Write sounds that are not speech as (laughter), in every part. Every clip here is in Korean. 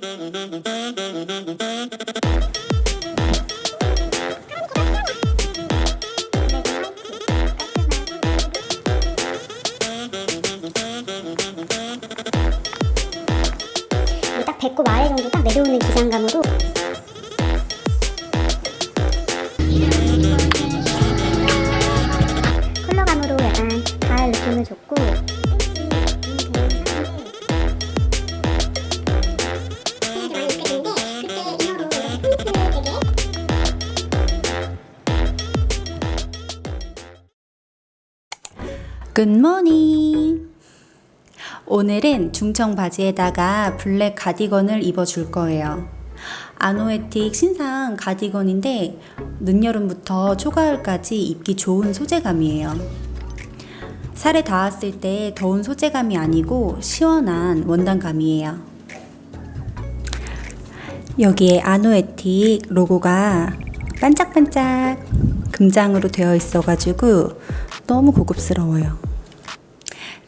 thank you 굿모닝! 오늘은 중청 바지에다가 블랙 가디건을 입어줄 거예요. 아노에틱 신상 가디건인데 늦여름부터 초가을까지 입기 좋은 소재감이에요. 살에 닿았을 때 더운 소재감이 아니고 시원한 원단감이에요. 여기에 아노에틱 로고가 반짝반짝 금장으로 되어 있어가지고 너무 고급스러워요.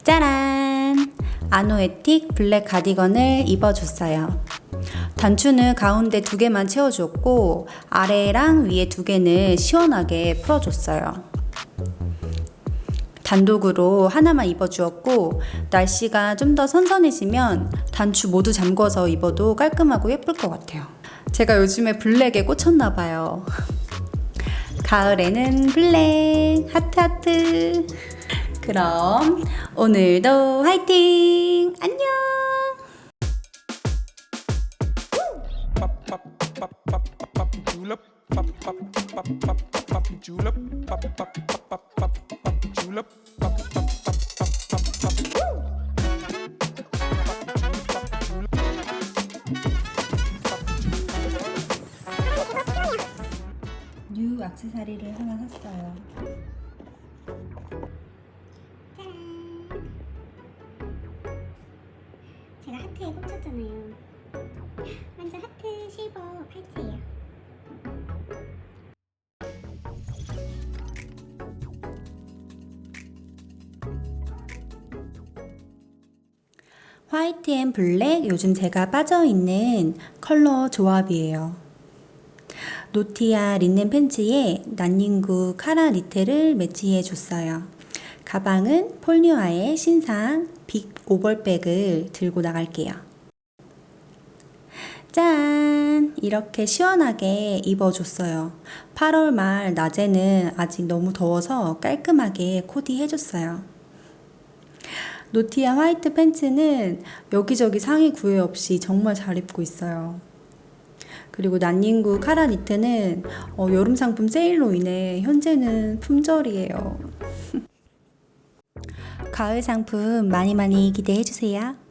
짜란! 아노에틱 블랙 가디건을 입어줬어요. 단추는 가운데 두 개만 채워줬고 아래랑 위에 두 개는 시원하게 풀어줬어요. 단독으로 하나만 입어주었고 날씨가 좀 더 선선해지면 단추 모두 잠궈서 입어도 깔끔하고 예쁠 것 같아요. 제가 요즘에 블랙에 꽂혔나 봐요. 가을에는 블랙 하트 하트. 그럼 오늘도 화이팅! 안녕! 뉴 액세서리를 하나 샀어요. 꽂혔잖아요. 완전 하트 실버 팔찌예요. 화이트 앤 블랙 요즘 제가 빠져있는 컬러 조합이에요. 노티아 린넨 팬츠에 난닝구 카라 니트를 매치해 줬어요. 가방은 폴리와의 신상 빅 오벌백을 들고 나갈게요. 짠! 이렇게 시원하게 입어줬어요. 8월 말 낮에는 아직 너무 더워서 깔끔하게 코디해줬어요. 노티아 화이트 팬츠는 여기저기 상의 구애 없이 정말 잘 입고 있어요. 그리고 난닝구 카라 니트는 어, 여름 상품 세일로 인해 현재는 품절이에요. (laughs) 가을 상품 많이 많이 기대해 주세요.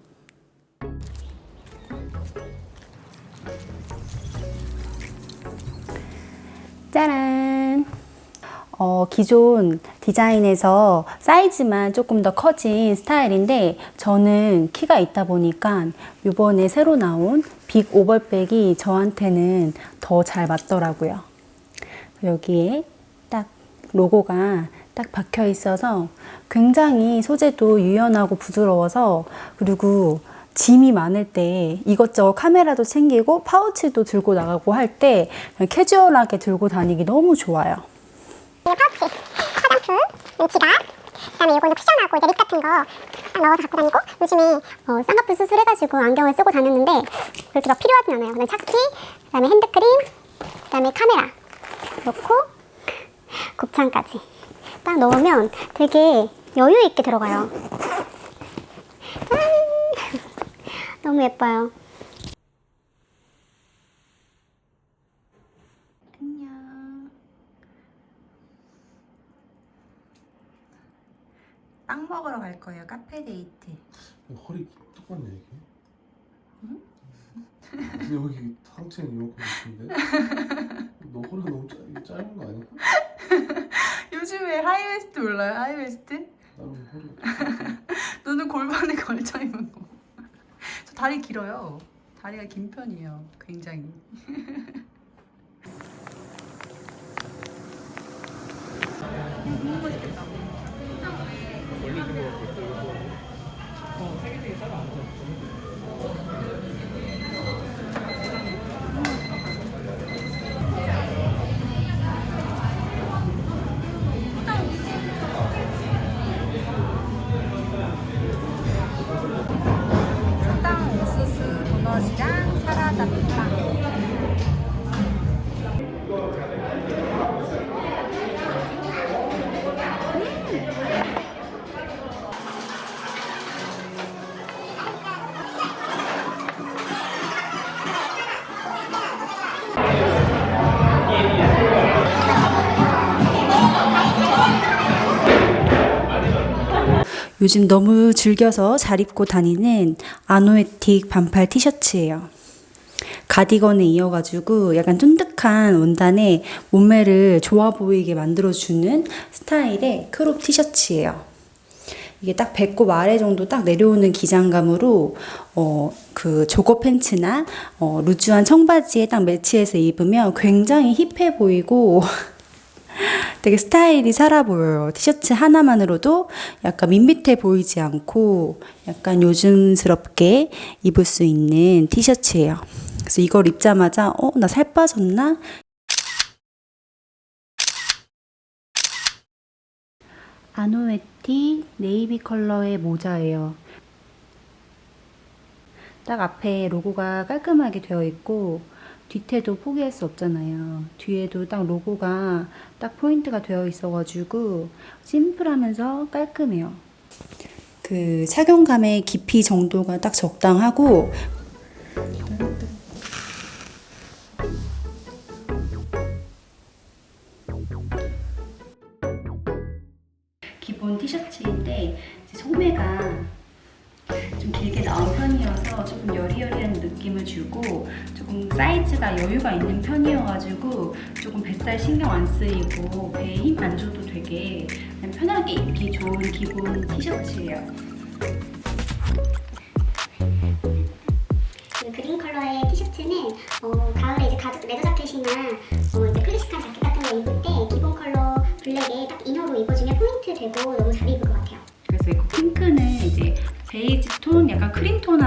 어, 기존 디자인에서 사이즈만 조금 더 커진 스타일인데 저는 키가 있다 보니까 이번에 새로 나온 빅 오벌백이 저한테는 더 잘 맞더라고요. 여기에 딱 로고가 딱 박혀 있어서 굉장히 소재도 유연하고 부드러워서 그리고 짐이 많을 때 이것저것 카메라도 챙기고 파우치도 들고 나가고 할 때 캐주얼하게 들고 다니기 너무 좋아요. 이거 파우치, 화장품, 음, 지갑, 그다음에 이거는 쿠션하고 이제 립 같은 거 딱 넣어서 갖고 다니고 요즘에 어, 쌍꺼풀 수술해가지고 안경을 쓰고 다녔는데 그렇게 막 필요하진 않아요. 그냥 차키, 그다음에 핸드크림, 그다음에 카메라 넣고 곱창까지 딱 넣으면 되게 여유 있게 들어가요. 짠! (laughs) 너무 예뻐요. 안녕. 빵 먹으러 갈 거예요. 카페 데이트. 허리 똑같네 이게. 근데 여기 상체는 이만큼 같은데? 너 허리가 너무 짧, 짧은 거 아니야? 요즘에 하이웨스트 몰라요? 하이웨스트? 나는 허리 너는 골반에 걸쳐 입은 거. 저 다리 길어요. 다리가 긴 편이에요. 굉장히. 너무 맛있겠다. 요즘 너무 즐겨서 잘 입고 다니는 아노에틱 반팔 티셔츠예요. 가디건에 이어가지고 약간 쫀득한 원단에 몸매를 좋아 보이게 만들어주는 스타일의 크롭 티셔츠예요. 이게 딱 배꼽 아래 정도 딱 내려오는 기장감으로 어 그 조거 팬츠나 어 루즈한 청바지에 딱 매치해서 입으면 굉장히 힙해 보이고 (laughs) (laughs) 되게 스타일이 살아 보여요. 티셔츠 하나만으로도 약간 밋밋해 보이지 않고 약간 요즘스럽게 입을 수 있는 티셔츠예요. 그래서 이걸 입자마자 어, 나 살 빠졌나? 아노에티 네이비 컬러의 모자예요. 딱 앞에 로고가 깔끔하게 되어 있고 뒤태도 포기할 수 없잖아요. 뒤에도 딱 로고가 딱 포인트가 되어 있어가지고 심플하면서 깔끔해요. 그 착용감의 깊이 정도가 딱 적당하고 기본 티셔츠인데 소매가 좀 길게 나온 편이어서 조금 여리여리한 느낌을 주고 사이즈가 여유가 있는 편이어가지고 조금 뱃살 신경 안 쓰이고 배에 힘 안 줘도 되게 편하게 입기 좋은 기본 티셔츠예요. 그 그린 컬러의 티셔츠는 어, 가을에 이제 가죽 레더 자켓이나 어, 이제 클래식한 자켓 같은 거 입을 때 기본 컬러 블랙에 딱 이너로 입어주면 포인트 되고 너무 잘 입을 것 같아요. 그래서 이 핑크는 이제 베이지 톤, 약간 크림 톤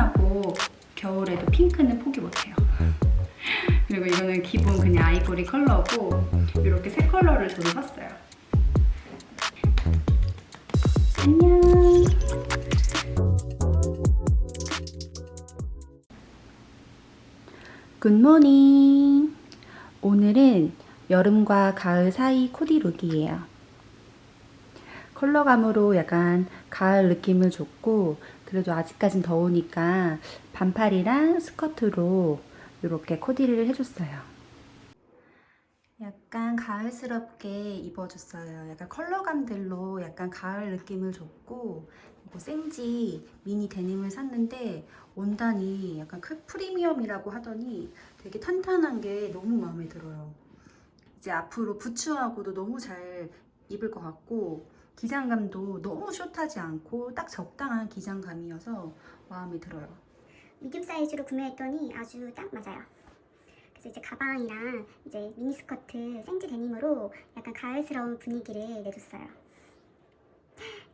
안녕. 굿모닝. 오늘은 여름과 가을 사이 코디 룩이에요. 컬러감으로 약간 가을 느낌을 줬고 그래도 아직까진 더우니까 반팔이랑 스커트로 이렇게 코디를 해줬어요. 약간 가을스럽게 입어줬어요. 약간 컬러감들로 약간 가을 느낌을 줬고 그리고 생지 미니 데님을 샀는데 원단이 약간 크 프리미엄이라고 하더니 되게 탄탄한 게 너무 마음에 들어요. 이제 앞으로 부츠하고도 너무 잘 입을 것 같고 기장감도 너무 숏하지 않고 딱 적당한 기장감이어서 마음에 들어요. 미디움 사이즈로 구매했더니 아주 딱 맞아요. 그래서 이제 가방이랑 이제 미니스커트 생지 데님으로 약간 가을스러운 분위기를 내줬어요.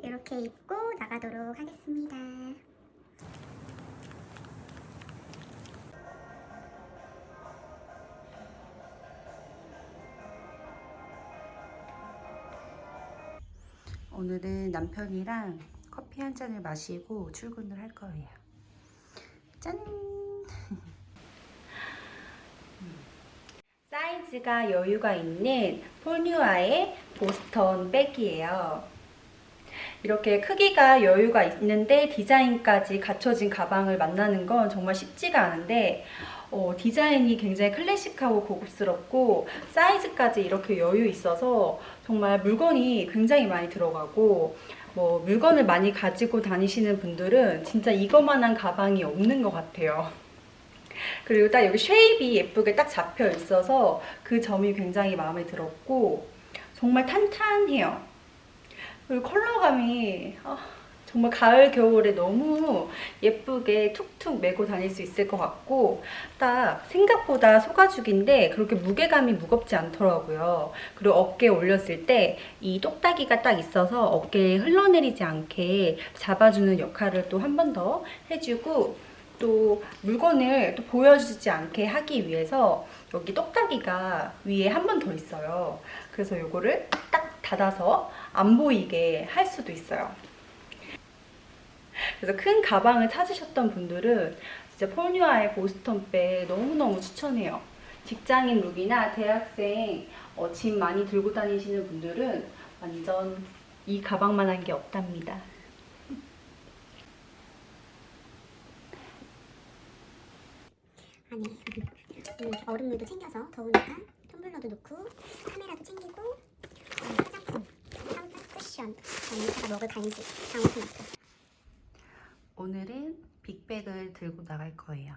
이렇게 입고 나가도록 하겠습니다. 오늘은 남편이랑 커피 한 잔을 마시고 출근을 할 거예요. 짠! 사이즈가 여유가 있는 폴뉴아의 보스턴 백이에요. 이렇게 크기가 여유가 있는데 디자인까지 갖춰진 가방을 만나는 건 정말 쉽지가 않은데 어, 디자인이 굉장히 클래식하고 고급스럽고 사이즈까지 이렇게 여유 있어서 정말 물건이 굉장히 많이 들어가고 뭐 물건을 많이 가지고 다니시는 분들은 진짜 이거만한 가방이 없는 것 같아요. 그리고 딱 여기 쉐입이 예쁘게 딱 잡혀 있어서 그 점이 굉장히 마음에 들었고 정말 탄탄해요. 그리고 컬러감이 아, 정말 가을 겨울에 너무 예쁘게 툭툭 메고 다닐 수 있을 것 같고 딱 생각보다 소가죽인데 그렇게 무게감이 무겁지 않더라고요. 그리고 어깨에 올렸을 때 이 똑딱이가 딱 있어서 어깨에 흘러내리지 않게 잡아주는 역할을 또 한 번 더 해주고 또 물건을 또 보여주지 않게 하기 위해서 여기 똑딱이가 위에 한 번 더 있어요. 그래서 요거를 딱 닫아서 안 보이게 할 수도 있어요. 그래서 큰 가방을 찾으셨던 분들은 진짜 폴뉴아의 보스턴백 너무너무 추천해요. 직장인 룩이나 대학생 어, 짐 많이 들고 다니시는 분들은 완전 이 가방만 한 게 없답니다. 음, 얼음물도 챙겨서 더우니까 텀블러도 넣고 카메라도 챙기고 음, 화장품 푸쉬 쿠션, 그다음에 제가 먹을 간식, 방울토마토. 오늘은 빅백을 들고 나갈 거예요.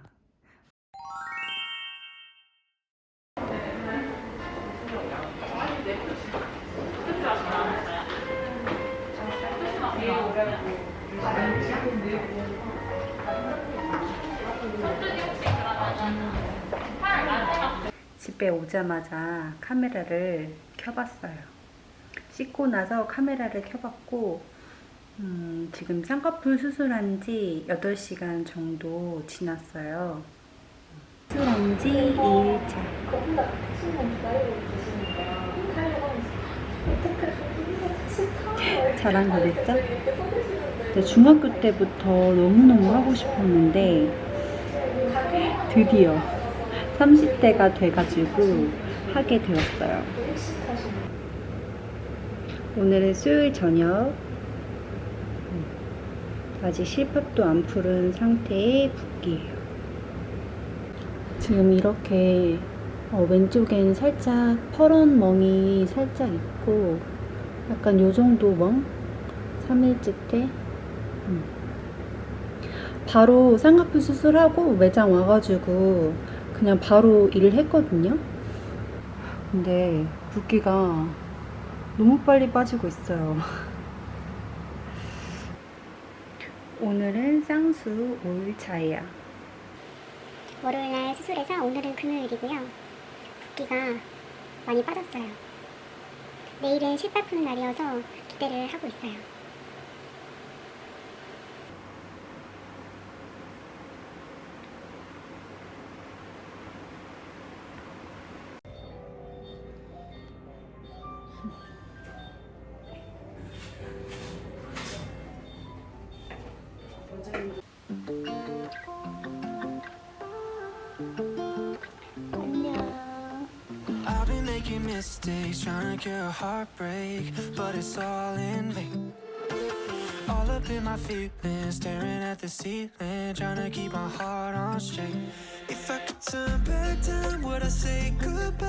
집에 오자마자 카메라를 켜봤어요. 씻고 나서 카메라를 켜봤고, 음, 지금 쌍꺼풀 수술한 지 8시간 정도 지났어요. 수술한 지 2일차. 잘한 거겠죠? 중학교 때부터 너무너무 하고 싶었는데, 드디어 30대가 돼가지고 하게 되었어요. 오늘은 수요일 저녁. 아직 실밥도 안 풀은 상태의 붓기예요. 지금 이렇게 어, 왼쪽엔 살짝 퍼런 멍이 살짝 있고 약간 요 정도 멍? 3일째 때 음. 바로 쌍꺼풀 수술하고 매장 와가지고 그냥 바로 일을 했거든요. 근데 붓기가 너무 빨리 빠지고 있어요. (laughs) 오늘은 쌍수 5일차예요. 월요일날 수술해서 오늘은 금요일이고요. 붓기가 많이 빠졌어요. 내일은 실밥 푸는 날이어서 기대를 하고 있어요. Making mistakes, trying to cure a heartbreak, but it's all in vain. All up in my feelings, staring at the ceiling, trying to keep my heart on straight. If I could turn back time, would I say goodbye?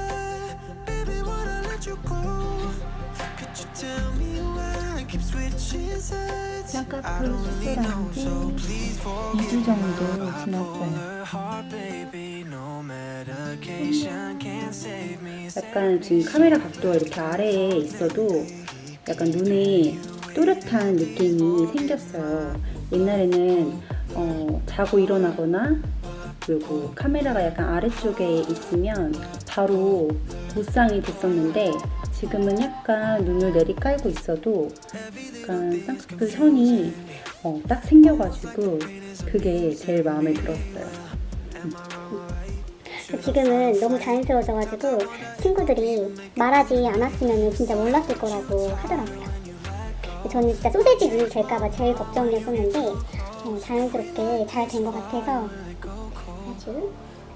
쌍꺼풀 수술한 지 so please forgive 2주 정도 지났어요. 약간 지금 카메라 각도가 이렇게 아래에 있어도 약간 눈에 또렷한 느낌이 생겼어요. 옛날에는 어, 자고 일어나거나 그리고 카메라가 약간 아래쪽에 있으면 바로 보상이 됐었는데 지금은 약간 눈을 내리깔고 있어도 약간 쌍꺼풀 선이 어, 딱 생겨가지고 그게 제일 마음에 들었어요. 지금은 너무 자연스러워져가지고 친구들이 말하지 않았으면 진짜 몰랐을 거라고 하더라고요. 저는 진짜 소세지 눈이 될까봐 제일 걱정이었었는데 어, 자연스럽게 잘 된 것 같아서 아주